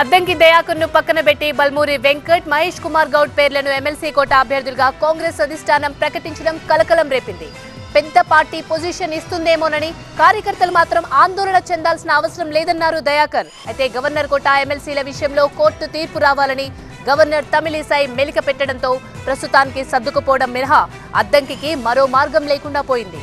అద్దంకి దయాకర్ను పక్కన పెట్టి బల్మూరి వెంకట్ మహేష్ కుమార్ గౌడ్ పేర్లను ఎమ్మెల్సీ కోట అభ్యర్థులుగా కాంగ్రెస్ అధిష్టానం ప్రకటించడం కలకలం రేపింది. పెద్ద పార్టీ పొజిషన్ ఇస్తుందేమోనని కార్యకర్తలు మాత్రం ఆందోళన చెందాల్సిన అవసరం లేదన్నారు దయాకర్. అయితే గవర్నర్ కోట ఎమ్మెల్సీల విషయంలో కోర్టు తీర్పు రావాలని గవర్నర్ తమిళిసాయి మెలిక పెట్టడంతో ప్రస్తుతానికి సర్దుకుపోవడం మినహా. అద్దంకికి మరో మార్గం లేకుండా పోయింది.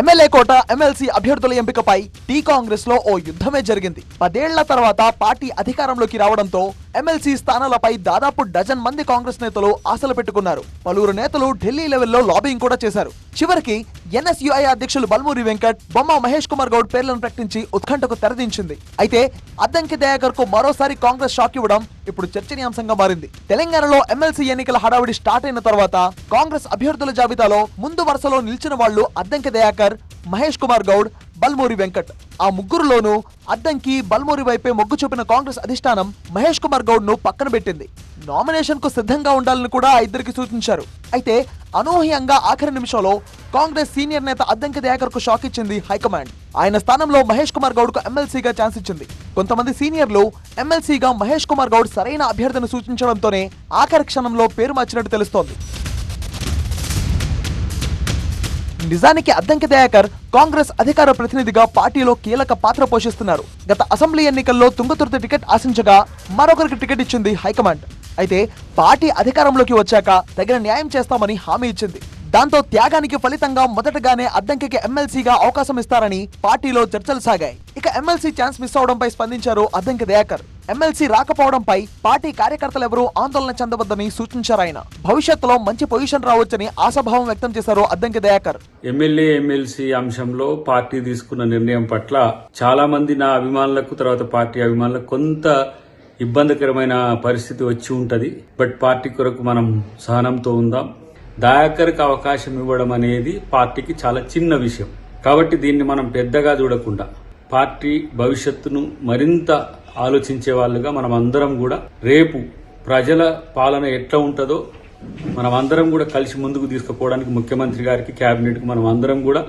ఎమ్మెల్యే కోట ఎమ్మెల్సీ అభ్యర్థుల ఎంపికపై టీ కాంగ్రెస్లో ఓ యుద్ధమే జరిగింది. పదేళ్ళ తర్వాత పార్టీ అధికారంలోకి రావడంతో ఎమ్మెల్సీ స్థానాలపై దాదాపు డజన్ మంది కాంగ్రెస్ నేతలు ఆశలు పెట్టుకున్నారు. పలువురు నేతలు ఢిల్లీ లెవెల్లో లాబింగ్ కూడా చేశారు. చివరికి ఎన్ఎస్యుఐ అధ్యక్షులు బల్మూరి వెంకట్ బొమ్మ మహేష్ కుమార్ గౌడ్ పేర్లను ప్రకటించి ఉత్కంఠకు తెరదించింది. అయితే అద్దంకి దయాకర్కు మరోసారి కాంగ్రెస్ షాక్ ఇవ్వడం ఇప్పుడు చర్చనీయాంశంగా మారింది. తెలంగాణలో ఎమ్మెల్సీ ఎన్నికల హడావిడి స్టార్ట్ అయిన తర్వాత కాంగ్రెస్ అభ్యర్థుల జాబితాలో ముందు వరుసలో నిలిచిన వాళ్ళు అద్దంకి దయాకర్ మహేష్ కుమార్ గౌడ్ బల్మూరి వెంకట్. ఆ ముగ్గురులోనూ అద్దంకి బల్మూరి వైపే మొగ్గు చూపిన కాంగ్రెస్ అధిష్టానం మహేష్ కుమార్ గౌడ్ను పక్కన పెట్టింది. నామినేషన్కు సిద్ధంగా ఉండాలని కూడా ఆ ఇద్దరికి సూచించారు. అయితే అనూహ్యంగా ఆఖరి నిమిషంలో కాంగ్రెస్ సీనియర్ నేత అద్దంకి దయాకర్కు షాక్ ఇచ్చింది హైకమాండ్. ఆయన స్థానంలో మహేష్ కుమార్ గౌడ్కు ఎమ్మెల్సీగా ఛాన్స్ ఇచ్చింది. కొంతమంది సీనియర్లు ఎమ్మెల్సీగా మహేష్ కుమార్ గౌడ్ సరైన అభ్యర్థిని సూచించడంతోనే ఆఖరి క్షణంలో పేరు మార్చినట్టు తెలుస్తోంది. నిజానికి అద్దంకి దయాకర్ కాంగ్రెస్ అధికార ప్రతినిధిగా పార్టీలో కీలక పాత్ర పోషిస్తున్నారు. గత అసెంబ్లీ ఎన్నికల్లో తుంగతుర్తి టికెట్ ఆశించగా మరొకరికి టికెట్ ఇచ్చింది హైకమాండ్. అయితే పార్టీ అధికారంలోకి వచ్చాక తగిన న్యాయం చేస్తామని హామీ ఇచ్చింది. దాంతో త్యాగానికి ఫలితంగా మొదటగానే అద్దంకికి ఎమ్మెల్సీగా అవకాశం ఇస్తారని పార్టీలో చర్చలు సాగాయి. ఇక ఎమ్మెల్సీ ఛాన్స్ మిస్ అవడంపై స్పందించారు అద్దంకి దయాకర్. ఎమ్మెల్సీ రాకపోవడంపై పార్టీ కార్యకర్తలెవరూ ఆందోళన చెందవద్దని సూచించారు ఆయన. భవిష్యత్తులో మంచి పొజిషన్ రావచ్చని ఆశాభావం వ్యక్తం చేశారు అద్దంకి దయాకర్. ఎమ్మెల్యే ఎమ్మెల్సీ అంశంలో పార్టీ తీసుకున్న నిర్ణయం పట్ల చాలా మంది నా అభిమానులకు తర్వాత పార్టీ అభిమానులకు కొంత ఇబ్బందికరమైన పరిస్థితి వచ్చి ఉంటది. బట్ పార్టీ కొరకు మనం సహనంతో ఉందాం. దయాకర్కి అవకాశం ఇవ్వడం అనేది పార్టీకి చాలా చిన్న విషయం. కాబట్టి దీన్ని మనం పెద్దగా చూడకుండా పార్టీ భవిష్యత్తును మరింత ఆలోచించే వాళ్ళుగా మనం అందరం కూడా రేపు ప్రజల పాలన ఎట్లా ఉంటుందో మనం అందరం కూడా కలిసి ముందుకు తీసుకుపోవడానికి ముఖ్యమంత్రి గారికి కేబినెట్కు మనం అందరం కూడా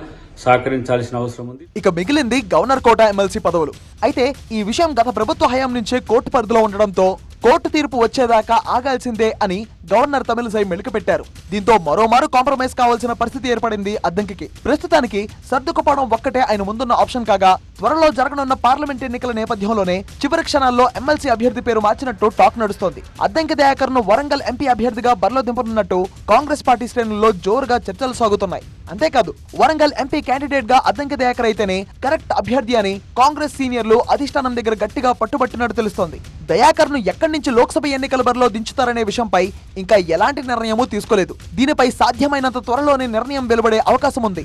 సహకరించాల్సిన అవసరం ఉంది. ఇక మిగిలింది గవర్నర్ కోట ఎమ్మెల్సీ పదవులు. అయితే ఈ విషయం గత ప్రభుత్వ హయాం నుంచే కోర్టు పరిధిలో ఉండడంతో కోర్టు తీర్పు వచ్చేదాకా ఆగాల్సిందే అని గవర్నర్ తమిళసై మెలిక పెట్టారు దీంతో మరోమారు కాంప్రమైజ్ కావాల్సిన పరిస్థితి ఏర్పడింది అద్దంకికి. ప్రస్తుతానికి సర్దుకుపోవడం ఒక్కటే ఆయన ముందున్న ఆప్షన్ కాగా త్వరలో జరగనున్న పార్లమెంట్ ఎన్నికల నేపథ్యంలోనే చివరి క్షణాల్లో ఎమ్మెల్సీ అభ్యర్థి పేరు మార్చినట్టు టాక్ నడుస్తోంది. అద్దంకి దయాకర్ను వరంగల్ ఎంపీ అభ్యర్థిగా బరిలో దింపనున్నట్టు కాంగ్రెస్ పార్టీ శ్రేణుల్లో జోరుగా చర్చలు సాగుతున్నాయి. అంతేకాదు వరంగల్ ఎంపీ క్యాండిడేట్గా అద్దంకి దయాకర్ అయితేనే కరెక్ట్ అభ్యర్థి అని కాంగ్రెస్ సీనియర్లు అధిష్టానం దగ్గర గట్టిగా పట్టుబట్టినట్టు తెలుస్తోంది. దయాకర్ను ఎక్కడి నుంచి లోక్సభ ఎన్నికల బరిలో దించుతారనే విషయంపై ఇంకా ఎలాంటి నిర్ణయమూ తీసుకోలేదు. దీనిపై సాధ్యమైనంత త్వరలోనే నిర్ణయం వెలువడే అవకాశం ఉంది